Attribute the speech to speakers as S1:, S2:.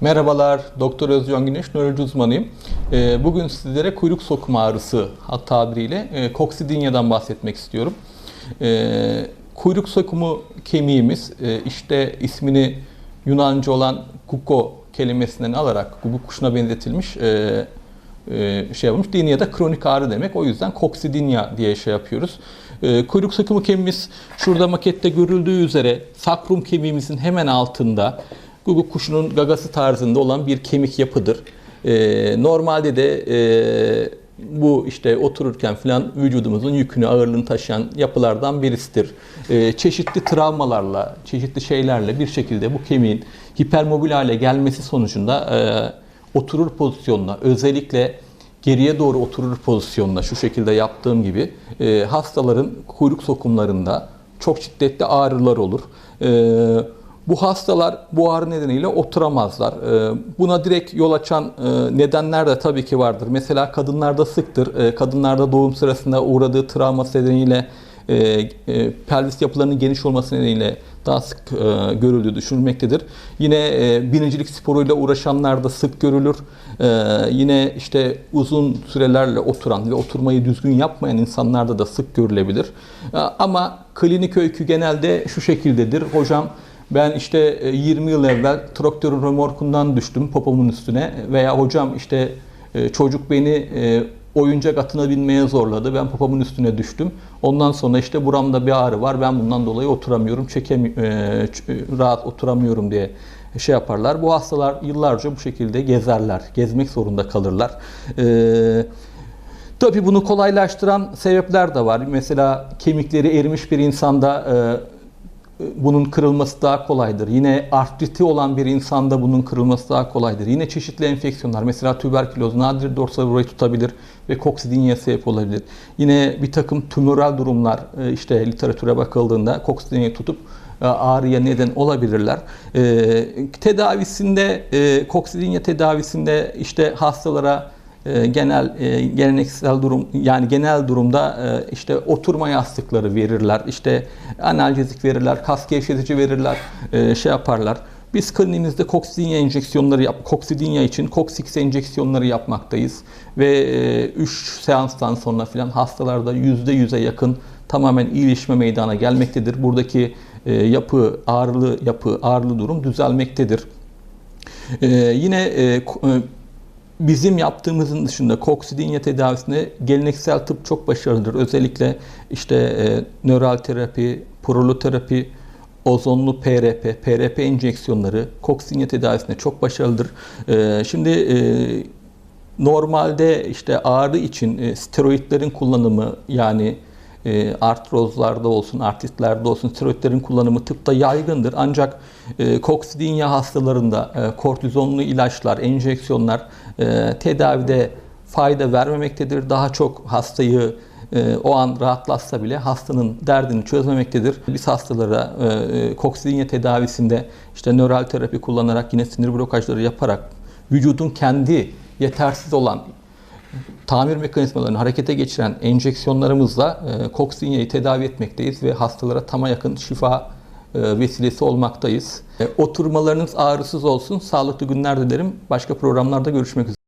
S1: Merhabalar, Doktor Özcan Güneş, nöroloji uzmanıyım. Ee, Bugün sizlere kuyruk sokma ağrısı hat tabiriyle e, koksidinya'dan bahsetmek istiyorum. Ee, Kuyruk sokumu kemiğimiz e, işte ismini Yunanca olan kuko kelimesinden alarak guguk kuşuna benzetilmiş e, şey yapılmış. Dinya da kronik ağrı demek. O yüzden koksidinya diye şey yapıyoruz. E, kuyruk sokumu kemiğimiz şurada makette görüldüğü üzere sakrum kemiğimizin hemen altında guguk kuşunun gagası tarzında olan bir kemik yapıdır. E, normalde de e, bu işte otururken filan vücudumuzun yükünü, ağırlığını taşıyan yapılardan birisidir. E, çeşitli travmalarla, çeşitli şeylerle bir şekilde bu kemiğin hipermobil hale gelmesi sonucunda e, oturur pozisyonuna, özellikle geriye doğru oturur pozisyonuna şu şekilde yaptığım gibi e, hastaların kuyruk sokumlarında çok şiddetli ağrılar olur. E, bu hastalar bu ağrı nedeniyle oturamazlar. E, buna direkt yol açan e, nedenler de tabii ki vardır. Mesela kadınlarda sıktır. E, kadınlarda doğum sırasında uğradığı travma nedeniyle e, e, pelvis yapılarının geniş olması nedeniyle daha sık görüldüğü düşünülmektedir. Yine binicilik sporuyla uğraşanlarda sık görülür. E, yine işte uzun sürelerle oturan ve oturmayı düzgün yapmayan insanlarda da sık görülebilir. Ama klinik öykü genelde şu şekildedir. Hocam ben işte e, 20 yıl evvel traktörün römorkundan düştüm popomun üstüne veya hocam işte e, çocuk beni e, oyuncak atına binmeye zorladı. Ben popomun üstüne düştüm. Ondan sonra işte buramda bir ağrı var. Ben bundan dolayı oturamıyorum, çekem e, rahat oturamıyorum diye şey yaparlar. Bu hastalar yıllarca bu şekilde gezerler. Gezmek zorunda kalırlar. E, Tabii bunu kolaylaştıran sebepler de var. Mesela kemikleri erimiş bir insanda e, bunun kırılması daha kolaydır. Yine artriti olan bir insanda bunun kırılması daha kolaydır. Yine çeşitli enfeksiyonlar, mesela tüberküloz, nadir dorsal burayı tutabilir ve koksidinya sebep olabilir. Yine bir takım tümöral durumlar, e, işte literatüre bakıldığında koksidinyayı tutup e, ağrıya neden olabilirler. E, tedavisinde, e, koksidinya tedavisinde işte hastalara genel e, geleneksel durum yani genel durumda e, işte oturma yastıkları verirler. işte analjezik verirler, kas gevşetici verirler, e, şey yaparlar. Biz kliniğimizde koksidinya enjeksiyonları yap, koksidinya için Cox enjeksiyonları yapmaktayız ve 3 seanstan sonra filan hastalarda %100'e yakın tamamen iyileşme meydana gelmektedir. Buradaki yapı, ağrılı yapı, ağrılı durum düzelmektedir. Yine bizim yaptığımızın dışında koksidinya tedavisinde geleneksel tıp çok başarılıdır. Özellikle işte e, nöral terapi, proloterapi, ozonlu PRP, PRP enjeksiyonları koksidinya tedavisinde çok başarılıdır. E, şimdi e, normalde işte ağrı için e, steroidlerin kullanımı yani e, artrozlarda olsun, artritlerde olsun steroidlerin kullanımı tıpta yaygındır. Ancak e, koksidinya hastalarında e, kortizonlu ilaçlar, enjeksiyonlar e, tedavide fayda vermemektedir. Daha çok hastayı e, o an rahatlatsa bile hastanın derdini çözmemektedir. Biz hastalara e, e, koksidinya tedavisinde işte nöral terapi kullanarak yine sinir blokajları yaparak vücudun kendi yetersiz olan tamir mekanizmalarını harekete geçiren enjeksiyonlarımızla e, koksidinyayı tedavi etmekteyiz ve hastalara tama yakın şifa e, vesilesi olmaktayız. E, oturmalarınız ağrısız olsun. Sağlıklı günler dilerim. Başka programlarda görüşmek üzere.